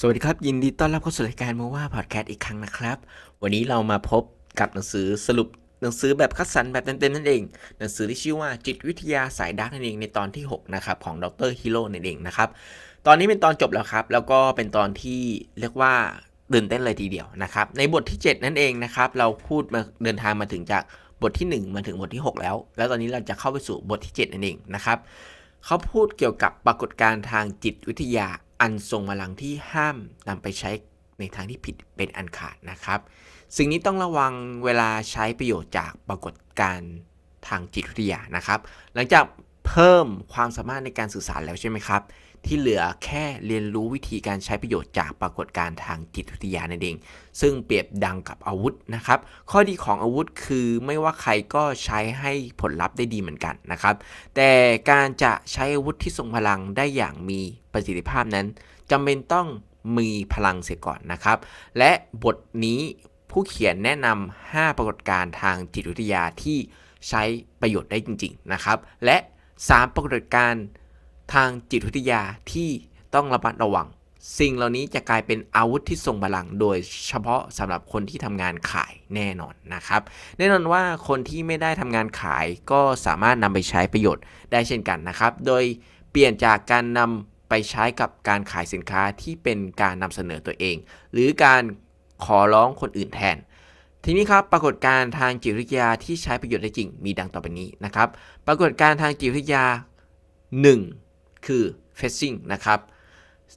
สวัสดีครับ ยินดีต้อนรับเข้าสู่รายการโมว่าพอดแคสต์อีกครั้งนะครับ วันนี้เรามาพบกับหนังสือสรุปหนังสือแบบคัดสรรแบบเต็มๆนั่นเอง หนังสือที่ชื่อว่าจิตวิทยาสายดาร์กนั่นเองในตอนที่ 6 นะครับของดรฮิโร่นั่นเองนะครับ ตอนนี้เป็นตอนจบแล้วครับ แล้วก็เป็นตอนที่เรียกว่าตื่นเต้นเลยทีเดียวนะครับ ในบทที่ 7 นั่นเองนะครับ เราพูดมาเดินทางมาถึงจากบทที่ 1 มาถึงบทที่ 6 แล้ว แล้วตอนนี้เราจะเข้าไปสู่บทที่ 7 นั่นเองนะครับเขาพูดเกี่ยวกับปรากฏการณ์ทางจิตวิทยา อันทรงพลังที่ห้ามนำไปใช้ในทางที่ผิดเป็นอันขาดนะครับ สิ่งนี้ต้องระวังเวลาใช้ประโยชน์จากปรากฏการณ์ทางจิตวิทยานะครับ หลังจากเพิ่มความสามารถในการสื่อสารแล้วใช่ไหมครับ ที่เหลือแค่เรียนรู้วิธีการใช้ประโยชน์จากปรากฏการณ์ทางจิตวิทยานั่นเอง ซึ่งเปรียบดังกับอาวุธนะครับ ข้อดีของอาวุธคือไม่ว่าใครก็ใช้ให้ผลลัพธ์ได้ดีเหมือนกันนะครับ แต่การจะใช้อาวุธที่ทรงพลังได้อย่างมีประสิทธิภาพนั้นจำเป็นต้องมีพลังเสียก่อนนะครับ และบทนี้ผู้เขียนแนะนำ5ปรากฏการณ์ทางจิตวิทยาที่ใช้ประโยชน์ได้จริง ๆ นะครับ และ 3 ปรากฏการณ์ ทางจิตวิทยาที่ต้องระมัดระวัง สิ่งเหล่านี้จะกลายเป็นอาวุธที่ทรงพลัง โดยเฉพาะสำหรับคนที่ทำงานขายแน่นอนนะครับ แน่นอนว่าคนที่ไม่ได้ทำงานขายก็สามารถนำไปใช้ประโยชน์ได้เช่นกันนะครับ โดยเปลี่ยนจากการนำไปใช้กับการขายสินค้าที่เป็นการนำเสนอตัวเอง หรือการขอร้องคนอื่นแทน ทีนี้ครับปรากฏการณ์ทางจิตวิทยาที่ใช้ประโยชน์ได้จริง มีดังต่อไปนี้นะครับ ปรากฏการณ์ทางจิตวิทยา 1 คือ fetching นะครับ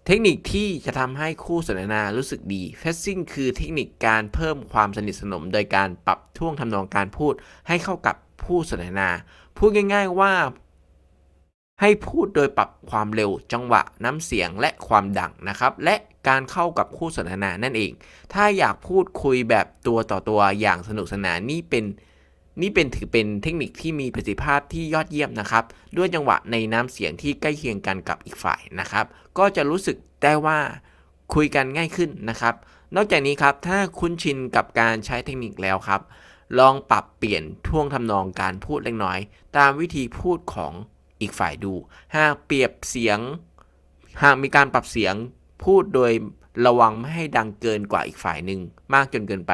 เทคนิคที่จะทำให้คู่สนทนารู้สึกดี fetching คือเทคนิคการเพิ่มความสนิทสนม โดยการปรับท่วงทำนองการพูดให้เข้ากับผู้สนทนา พูดง่าย ๆว่าให้พูดโดยปรับความเร็วจังหวะน้ำเสียงและความดังนะครับ และการเข้ากับคู่สนทนานั่นเอง ถ้าอยากพูดคุยแบบตัวต่อตัวอย่างสนุกสนานนี่เป็น นี่เป็นถือเป็นเทคนิคที่มีประสิทธิภาพที่ยอดเยี่ยมนะครับ ด้วยจังหวะในน้ำเสียงที่ใกล้เคียงกันกับอีกฝ่ายนะครับ ก็จะรู้สึกได้ว่าคุยกันง่ายขึ้นนะครับ นอกจากนี้ครับถ้าคุ้นชินกับการใช้เทคนิคแล้วครับ ลองปรับเปลี่ยนท่วงทำนองการพูดเล็กน้อย ตามวิธีพูดของอีกฝ่ายดู หากเปรียบเสียง หากมีการปรับเสียงพูดโดยระวังไม่ให้ดังเกินกว่าอีกฝ่ายหนึ่งมากจนเกินไป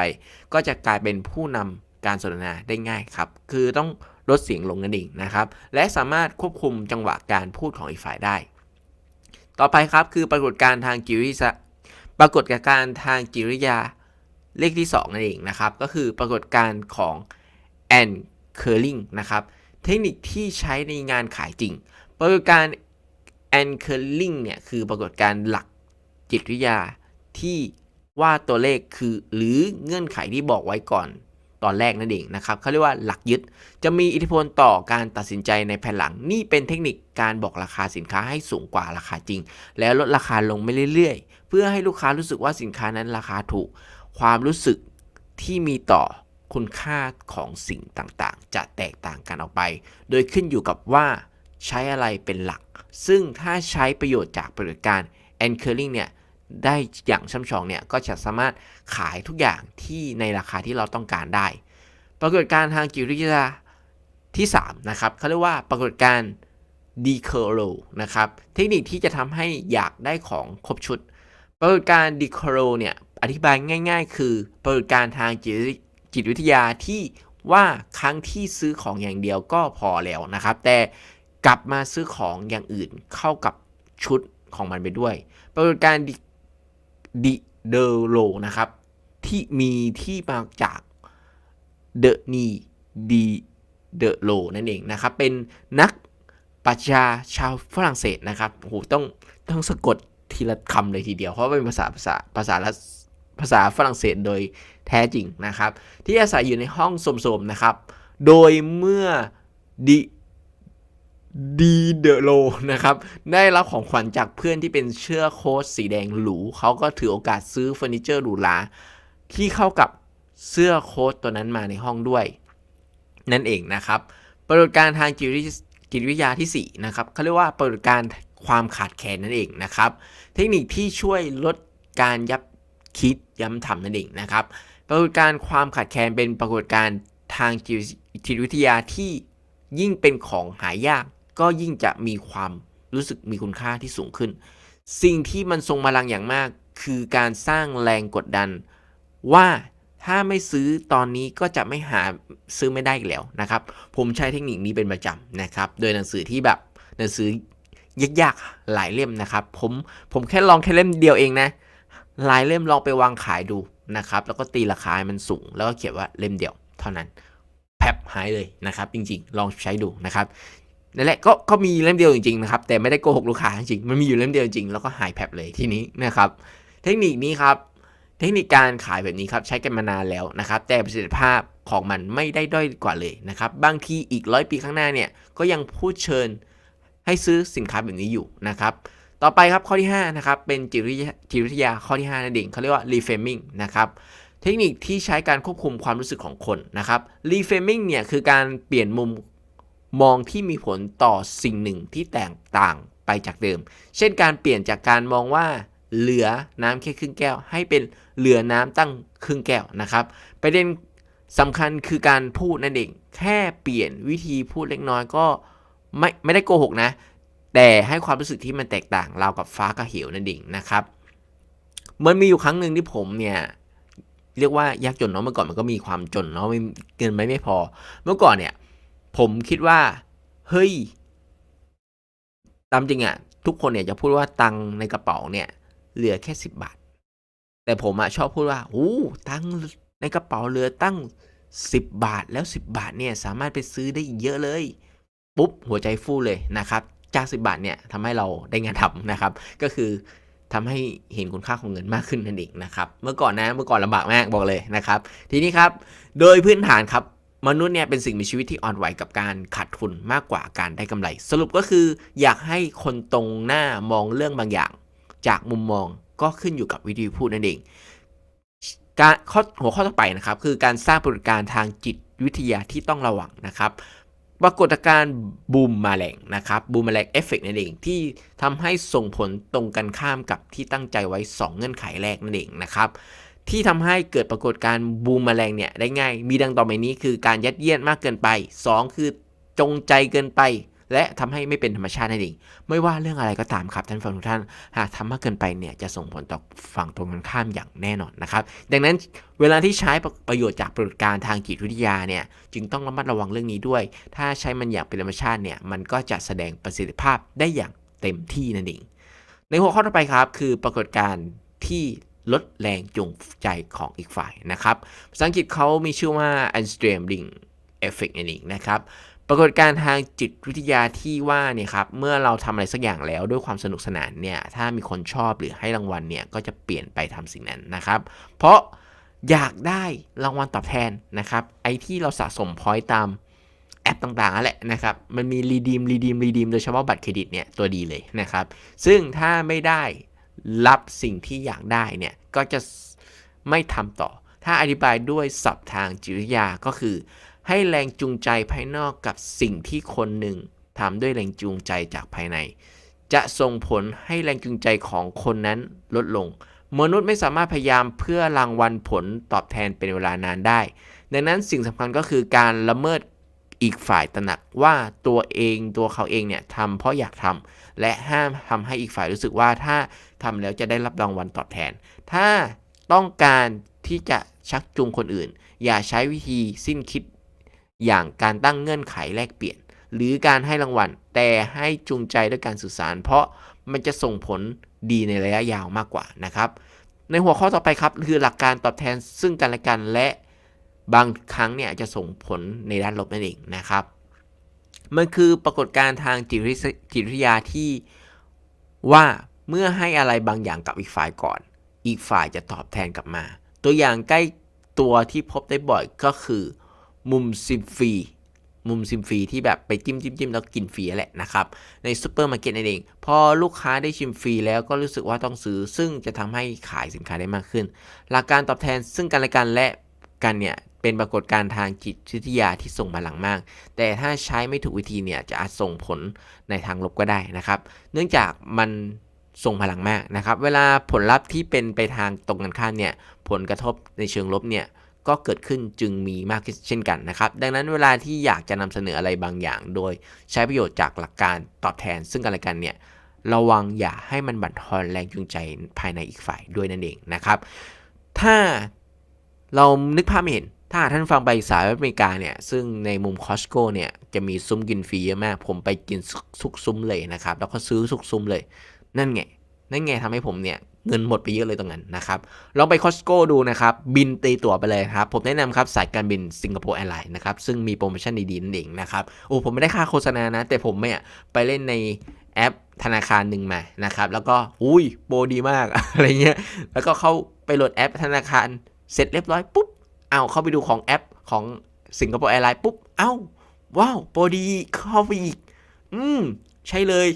ก็จะกลายเป็นผู้นำ การสนทนาได้ง่ายครับ คือต้องลดเสียงลงนั่นเองนะครับ และสามารถควบคุมจังหวะการพูดของอีกฝ่ายได้ ต่อไปครับคือปรากฏการณ์ทางจิตวิยาปรากฏการณ์ทางจิตวิยาเลขที่ 2 นั่นเองนะครับ ก็คือปรากฏการณ์ของ and curling นะครับ เทคนิคที่ใช้ในงานขายจริง ปรากฏการณ์ anchoring เนี่ยคือปรากฏการณ์หลักจิตวิทยาที่ว่าตัวเลขคือหรือเงื่อนไขที่บอกไว้ก่อน ตอนแรกนั่นเองนะครับเขาเรียกว่าหลักยึด จะมีอิทธิพลต่อการตัดสินใจในภายหลัง นี่เป็นเทคนิคการบอกราคาสินค้าให้สูงกว่าราคาจริง แล้วลดราคาลงไม่เรื่อยๆ เพื่อให้ลูกค้ารู้สึกว่าสินค้านั้นราคาถูก ความรู้สึกที่มีต่อคุณค่าของสิ่งต่างๆ จะแตกต่างกันออกไป โดยขึ้นอยู่กับว่าใช้อะไรเป็นหลัก ซึ่งถ้าใช้ประโยชน์จากปรากฏการ anchoring เนี่ย ได้อย่างช่ำชองเนี่ยก็จะสามารถขายทุกอย่างที่ในราคาที่เราต้องการได้ ปรากฏการทางจิตวิทยาที่3นะครับเขาเรียกว่าปรากฏการณ์ d e c o r o นะครับเทคนิคที่จะทำให้อยากได้ของครบชุด ปรากฏการณ์ d e c o r o เนี่ยอธิบายง่าย ๆ คือปรากฏการ์ทางจิตจิตวิทยาที่ว่าครั้งที่ซื้อของอย่างเดียวก็พอแล้วนะครับ แต่กลับมาซื้อของอย่างอื่นเข้ากับชุดของมันไปด้วย ปรากฏการณ์ ดิเดโลนะครับ ที่มีที่มาจากเดนีดีเดโลนั่นเองนะครับ เป็นนักปรัชญาชาวฝรั่งเศสนะครับโอ้โหต้องต้องสะกดทีละคำเลยทีเดียว เพราะเป็นภาษาภาษาภาษาละภาษาฝรั่งเศสโดยแท้จริงนะครับ ที่อาศัยอยู่ในห้องโสมๆนะครับ โดยเมื่อดิ ดีเดโลนะครับ ได้รับของขวัญจากเพื่อนที่เป็นเสื้อโค้ทสีแดงหรู เขาก็ถือโอกาสซื้อเฟอร์นิเจอร์หรูหราที่เข้ากับเสื้อโค้ทตัวนั้นมาในห้องด้วย นั่นเองนะครับ ปรากฏการทางจิตวิทยาที่4นะครับเขาเรียกว่าปรากฏการความขาดแคลนนั่นเองนะครับ เทคนิคที่ช่วยลดการยับคิดย้ำทำนั่นเองนะครับ ปรากฏการความขาดแคลนเป็นปรากฏการทางจิตวิทยาที่ยิ่งเป็นของหายาก ก็ยิ่งจะมีความรู้สึกมีคุณค่าที่สูงขึ้น สิ่งที่มันทรงพลังอย่างมาก คือการสร้างแรงกดดัน ว่าถ้าไม่ซื้อตอนนี้ก็จะไม่หาซื้อไม่ได้อีกแล้วนะครับ ผมใช้เทคนิคนี้เป็นประจำนะครับ โดยหนังสือที่แบบหนังสือยากๆหลายเล่มนะครับ ผมผมแค่ลองแค่เล่มเดียวเองนะหลายเล่มลองไปวางขายดูนะครับ แล้วก็ตีราคาให้มันสูง แล้วก็เขียนว่าเล่มเดียว เท่านั้นแผบหายเลยนะครับ จริงๆ ลองใช้ดูนะครับ นั่นแหละก็ก็มีเล่มเดียวจริงๆนะครับแต่ไม่ได้โกหกลูกค้าจริงๆมันมีอยู่เล่มเดียวจริงแล้วก็หายแผบเลยทีนี้นะครับ เทคนิคนี้ครับเทคนิคการขายแบบนี้ครับใช้กันมานานแล้วนะครับ แต่ประสิทธิภาพของมันไม่ได้ด้อยกว่าเลยนะครับ บางทีอีกร้อยปีข้างหน้าเนี่ยก็ยังพูดเชิญให้ซื้อสินค้าแบบนี้อยู่นะครับ ต่อไปครับข้อที่5นะครับเป็นจิตวิจิตวิทยาข้อที่5นั่นเองเขาเรียกว่า reframing นะครับเทคนิคที่ใช้การควบคุมความรู้สึกของคนนะครับ reframing เนี่ยคือการเปลี่ยนมุม มองที่มีผลต่อสิ่งหนึ่งที่แตกต่างไปจากเดิม เช่นการเปลี่ยนจากการมองว่าเหลือน้ำแค่ครึ่งแก้ว ให้เป็นเหลือน้ำตั้งครึ่งแก้วนะครับ ประเด็นสำคัญคือการพูดนั่นเอง แค่เปลี่ยนวิธีพูดเล็กน้อยก็ไม่ไม่ได้โกหกนะ แต่ให้ความรู้สึกที่มันแตกต่างราวกับฟ้ากับเหวนั่นเองนะครับ มันมีอยู่ครั้งหนึ่งที่ผมเนี่ยเรียกว่ายากจนเนาะเมื่อก่อนมันก็มีความจนเนาะเงินไม่ไม่พอ เมื่อก่อนเนี่ย ผมคิดว่า เฮ้ย ตามจริงอะทุกคนเนี่ยจะพูดว่าตังในกระเป๋าเนี่ย เหลือแค่สิบบาท แต่ผมอะชอบพูดว่า โอ้ ตังในกระเป๋าเหลือตั้งสิบบาท แล้วสิบบาทเนี่ยสามารถไปซื้อได้เยอะเลย ปุ๊บ หัวใจฟูเลยนะครับ จากสิบาทเนี่ยทำให้เราได้งานทำนะครับ ก็คือทำให้เห็นคุณค่าของเงินมากขึ้นนั่นเองนะครับ เมื่อก่อนนะ เมื่อก่อนลำบากมากบอกเลยนะครับ ทีนี้ครับ โดยพื้นฐานครับ มนุษย์เนี่ยเป็นสิ่งมีชีวิตที่อ่อนไหวกับการขาดทุนมากกว่าการได้กำไร สรุปก็คืออยากให้คนตรงหน้ามองเรื่องบางอย่าง จากมุมมองก็ขึ้นอยู่กับวิธีพูดนั่นเอง การข้อหัวข้อต่อไปนะครับคือการสร้างปรากฏการณ์ทางจิตวิทยาที่ต้องระวังนะครับ ปรากฏการณ์บูมมาแรงนะครับบูมมาแรงเอฟเฟกนั่นเองที่ทำให้ส่งผลตรงกันข้ามกับที่ตั้งใจไว้ 2 เงื่อนไขแรกนั่นเองนะครับ ที่ทำให้เกิดปรากฏการณ์บูมแมลงเนี่ยได้ง่าย มีดังต่อไปนี้คือการยัดเยียดมากเกินไป 2 คือจงใจเกินไป และทำให้ไม่เป็นธรรมชาตินั่นเองไม่ว่าเรื่องอะไรก็ตามครับท่านฟังทุกท่านหากทำมากเกินไปเนี่ยจะส่งผลต่อฝั่งตรงกันข้ามอย่างแน่นอนนะครับ ดังนั้นเวลาที่ใช้ประโยชน์จากปรากฏการณ์ทางจิตวิทยาเนี่ยจึงต้องระมัดระวังเรื่องนี้ด้วย ถ้าใช้มันอย่างเป็นธรรมชาติเนี่ยมันก็จะแสดงประสิทธิภาพได้อย่างเต็มที่นั่นเองในหัวข้อต่อไปครับ คือปรากฏการณ์ที่ ลดแรงจูงใจของอีกฝ่ายนะครับ ภาษาอังกฤษเขามีชื่อว่า unstreaming effect นั่นเองนะครับ ปรากฏการทางจิตวิทยาที่ว่าเนี่ยครับ เมื่อเราทำอะไรสักอย่างแล้วด้วยความสนุกสนานเนี่ย ถ้ามีคนชอบหรือให้รางวัลเนี่ย ก็จะเปลี่ยนไปทำสิ่งนั้นนะครับ เพราะอยากได้รางวัลตอบแทนนะครับ ไอที่เราสะสมพอยต์ตามแอปต่างๆนั่นแหละนะครับ มันมีรีดีมรีดีมรีดีมโดยเฉพาะบัตรเครดิตเนี่ยตัวดีเลยนะครับ ซึ่งถ้าไม่ได้ รับสิ่งที่อยากได้เนี่ย ก็จะไม่ทำต่อ ถ้าอธิบายด้วยศัพท์ทางจิตวิทยาก็คือ ให้แรงจูงใจภายนอกกับสิ่งที่คนหนึ่งทำด้วยแรงจูงใจจากภายใน จะส่งผลให้แรงจูงใจของคนนั้นลดลง มนุษย์ไม่สามารถพยายามเพื่อรางวัลผลตอบแทนเป็นเวลานานได้ ดังนั้นสิ่งสำคัญก็คือการละเมิด อีกฝ่ายตระหนักว่าตัวเองตัวเขาเองเนี่ยทำเพราะอยากทำและห้ามทำให้อีกฝ่ายรู้สึกว่าถ้าทำแล้วจะได้รับรางวัลตอบแทน ถ้าต้องการที่จะชักจูงคนอื่น อย่าใช้วิธีสิ้นคิดอย่างการตั้งเงื่อนไขแลกเปลี่ยน หรือการให้รางวัล แต่ให้จูงใจด้วยการสื่อสาร เพราะมันจะส่งผลดีในระยะยาวมากกว่านะครับ ในหัวข้อต่อไปครับคือหลักการตอบแทนซึ่งกันและกันและ บางครั้งเนี่ยจะส่งผลในด้านลบนั่นเองนะครับ มันคือปรากฏการณ์ทางจิตวิทยาที่ว่าเมื่อให้อะไรบางอย่างกับอีกฝ่ายก่อน อีกฝ่ายจะตอบแทนกลับมา ตัวอย่างใกล้ตัวที่พบได้บ่อยก็คือ มุมซิมฟรีมุมซิมฟรีที่แบบไปจิ้มจิ้มจิ้มแล้วกินฟรีแหละนะครับ ในซูเปอร์มาร์เก็ตนั่นเอง พอลูกค้าได้ชิมฟรีแล้วก็รู้สึกว่าต้องซื้อ ซึ่งจะทำให้ขายสินค้าได้มากขึ้น หลักการตอบแทนซึ่งกันและกันและกันเนี่ย เป็นปรากฏการณ์ทางจิตวิทยาที่ส่งพลังมาก แต่ถ้าใช้ไม่ถูกวิธีเนี่ยจะอาจส่งผลในทางลบก็ได้นะครับ เนื่องจากมันส่งพลังมากนะครับ เวลาผลลัพธ์ที่เป็นไปทางตรงกันข้ามเนี่ยผลกระทบในเชิงลบเนี่ยก็เกิดขึ้นจึงมีมากเช่นกันนะครับ ดังนั้นเวลาที่อยากจะนำเสนออะไรบางอย่าง โดยใช้ประโยชน์จากหลักการตอบแทน ซึ่งกันและกันเนี่ยระวังอย่าให้มันบั่นทอนแรงจูงใจภายในอีกฝ่ายด้วยนั่นเองนะครับ ถ้าเรานึกภาพไม่เห็น ถ้าท่านฟังไปสหรัฐอเมริกาเนี่ย ซึ่งในมุมคอสโก้เนี่ย จะมีซุ้มกินฟรีเยอะมาก ผมไปกินซุกซุ้มเลยนะครับ แล้วก็ซื้อซุกซุ้มเลย นั่นไง นั่นไงทำให้ผมเนี่ย เงินหมดไปเยอะเลยตรงนั้นนะครับ ลองไปคอสโก้ดูนะครับ บินตีตั๋วไปเลยครับ ผมแนะนำครับสายการบินสิงคโปร์แอร์ไลน์นะครับ ซึ่งมีโปรโมชั่นดีๆนั่นเองนะครับ โอ้ผมไม่ได้ค่าโฆษณานะ แต่ผมเนี่ยไปเล่นในแอปธนาคารหนึ่งมานะครับ แล้วก็ อุ้ยโปรดีมากอะไรเงี้ย แล้วก็เข้าไปโหลดแอปธนาคารเสร็จเรียบร้อยปุ๊บ เอาเข้าไปดูของแอปของสิงคโปร์แอร์ไลน์ปุ๊บ เอ้า ว้าว โปรดีเข้าไปอีก อืม ใช่เลย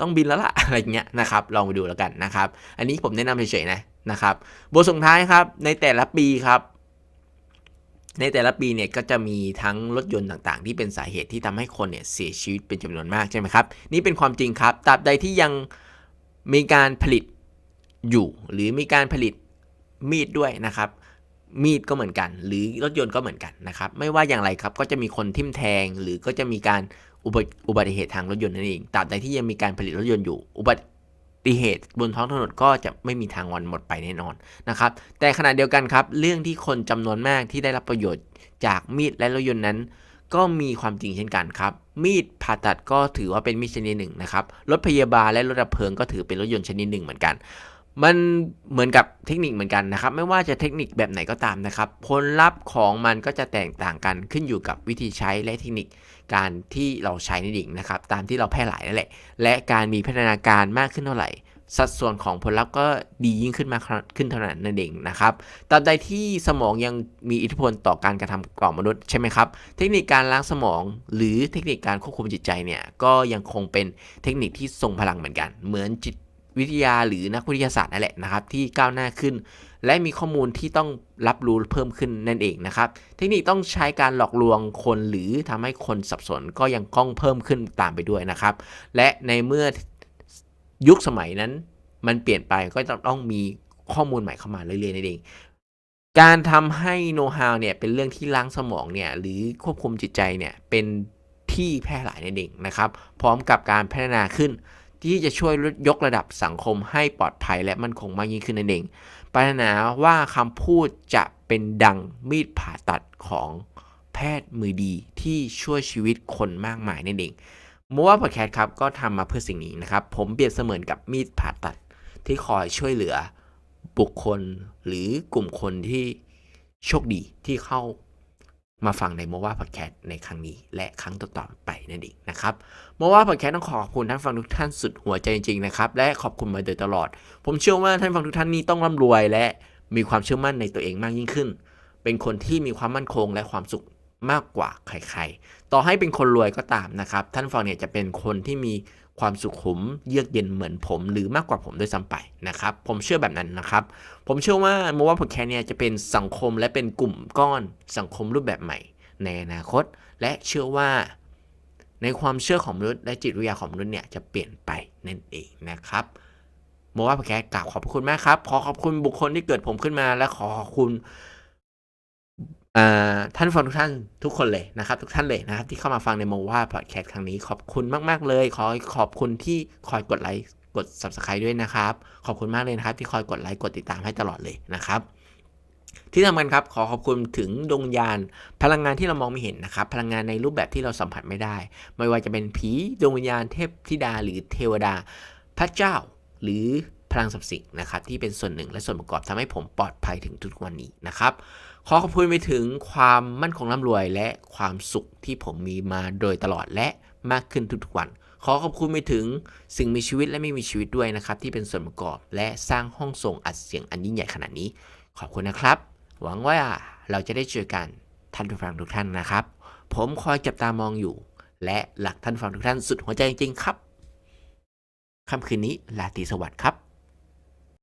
ต้องบินแล้วล่ะ อะไรเงี้ยนะครับ ลองไปดูแล้วกันนะครับ อันนี้ผมแนะนำเฉยๆนะนะครับบทส่งท้ายครับ ในแต่ละปีครับ ในแต่ละปีเนี่ยก็จะมีทั้งรถยนต์ต่างๆ ที่เป็นสาเหตุที่ทำให้คนเนี่ยเสียชีวิตเป็นจำนวนมากใช่ไหมครับ นี่เป็นความจริงครับตราบใดที่ยังมีการผลิตอยู่ หรือมีการผลิตมีดด้วยนะครับ มีดก็เหมือนกัน หรือรถยนต์ก็เหมือนกันนะครับ ไม่ว่าอย่างไรครับก็จะมีคนทิ่มแทง หรือก็จะมีการอุบัติอุบัติเหตุทางรถยนต์นั่นเองตราบใดที่ยังมีการผลิตรถยนต์อยู่อุบัติเหตุบนท้องถนนก็จะไม่มีทางวันหมดไปแน่นอนนะครับ แต่ขณะเดียวกันครับ เรื่องที่คนจำนวนมากที่ได้รับประโยชน์จากมีดและรถยนต์นั้น ก็มีความจริงเช่นกันครับ มีดผ่าตัดก็ถือว่าเป็นมีดชนิดหนึ่งนะครับ รถพยาบาลและรถดับเพลิงก็ถือเป็นรถยนต์ชนิดหนึ่งเหมือนกัน มันเหมือนกับเทคนิคเหมือนกันนะครับ ไม่ว่าจะเทคนิคแบบไหนก็ตามนะครับ ผลลัพธ์ของมันก็จะแตกต่างกันขึ้นอยู่กับวิธีใช้และเทคนิคการที่เราใช้นั่นเองนะครับ ตามที่เราแพร่หลายนั่นแหละ และการมีพัฒนาการมากขึ้นเท่าไหร่ สัดส่วนของผลลัพธ์ก็ดียิ่งขึ้นมากขึ้นเท่านั้นนั่นเองนะครับตราบใดที่สมองยังมีอิทธิพลต่อการกระทำของมนุษย์ใช่ไหมครับ เทคนิคการล้างสมอง หรือเทคนิคการควบคุมจิตใจเนี่ยก็ยังคงเป็นเทคนิคที่ทรงพลังเหมือนกัน เหมือนจิต วิทยาหรือนักวิทยาศาสตร์นั่นแหละนะครับ ที่ก้าวหน้าขึ้น และมีข้อมูลที่ต้องรับรู้เพิ่มขึ้นนั่นเองนะครับ เทคนิคต้องใช้การหลอกลวงคนหรือทำให้คนสับสนก็ยังก้องเพิ่มขึ้นตามไปด้วยนะครับ และในเมื่อยุคสมัยนั้น มันเปลี่ยนไปก็ต้องมีข้อมูลใหม่เข้ามาเรื่อยๆนั่นเองการทำให้โน้ตฮาวเนี่ยเป็นเรื่องที่ล้างสมองเนี่ยหรือควบคุมจิตใจเนี่ยเป็นที่แพร่หลายนั่นเองนะครับ พร้อมกับการพัฒนาขึ้น ที่จะช่วยลดยกระดับสังคมให้ปลอดภัยและมั่นคงมากยิ่งขึ้นนั่นเองปรารถนาว่าคำพูดจะเป็นดังมีดผ่าตัดของแพทย์มือดีที่ช่วยชีวิตคนมากมายนั่นเองโมว่าพอดแคสต์ครับก็ทำมาเพื่อสิ่งนี้นะครับ ผมเปรียบเสมือนกับมีดผ่าตัดที่คอยช่วยเหลือบุคคลหรือกลุ่มคนที่โชคดีที่เข้า มาฟังในโมว่าพอดแคสต์ในครั้งนี้ และครั้งต่อๆไปนั่นเองนะครับโมว่าพอดแคสต์ต้องขอขอบคุณท่านฟังทุกท่านสุดหัวใจจริงๆนะครับและขอบคุณมาโดยตลอด ผมเชื่อว่าท่านฟังทุกท่านนี้ต้องร่ำรวยและมีความเชื่อมั่นในตัวเองมากยิ่งขึ้น เป็นคนที่มีความมั่นคงและความสุขมากกว่าใครๆ ต่อให้เป็นคนรวยก็ตามนะครับ ท่านฟังเนี่ยจะเป็นคนที่มี ความสุขุมเยือกเย็นเหมือนผม หรือมากกว่าผมด้วยซ้ำไปนะครับ ผมเชื่อแบบนั้นนะครับ ผมเชื่อว่าโมว่าพอดแคสต์เนี่ยจะเป็นสังคมและเป็นกลุ่มก้อนสังคมรูปแบบใหม่ ในอนาคต และเชื่อว่า ในความเชื่อของมนุษย์และจิตวิทยาของมนุษย์เนี่ยจะเปลี่ยนไปนั่นเองนะครับโมว่าพอดแคสต์กราบขอบคุณมากครับ ขอขอบคุณบุคคลที่เกิดผมขึ้นมาและขอขอบคุณ ท่านฟังทุกท่านทุกคนเลยนะครับ ทุกท่านเลยนะครับ ที่เข้ามาฟังในโมว่าพอดแคสต์ครั้งนี้ ขอบคุณมาก ๆ เลย ขอขอบคุณที่คอยกดไลค์กด subscribe ด้วยนะครับ ขอบคุณมากเลยนะครับ ที่คอยกดไลค์กดติดตามให้ตลอดเลยนะครับที่ทำกันครับขอขอบคุณถึงดวงวิญญาณพลังงานที่เรามองไม่เห็นนะครับ พลังงานในรูปแบบที่เราสัมผัสไม่ได้ ไม่ว่าจะเป็นผีดวงวิญญาณเทพธิดาหรือเทวดา พระเจ้า หรือ พลังศักดิ์สิทธิ์นะครับที่เป็นส่วนหนึ่งและส่วนประกอบทำให้ผมปลอดภัยถึงทุกวันนี้นะครับขอขอบคุณไปถึงความมั่นคงร่ำรวยและความสุขที่ผมมีมาโดยตลอดและมากขึ้นทุกๆวัน ขอขอบคุณไปถึงสิ่งมีชีวิตและไม่มีชีวิตด้วยนะครับที่เป็นส่วนประกอบและสร้างห้องส่งอัดเสียงอันยิ่งใหญ่ขนาดนี้ ขอบคุณนะครับ หวังว่าเราจะได้เจอกันท่านผู้ฟังทุกท่านนะครับ ผมคอยจับตามองอยู่ และหลักท่านฟังทุกท่านสุดหัวใจจริงๆครับค่ำคืนนี้ลาตีสวัสดิ์ครับ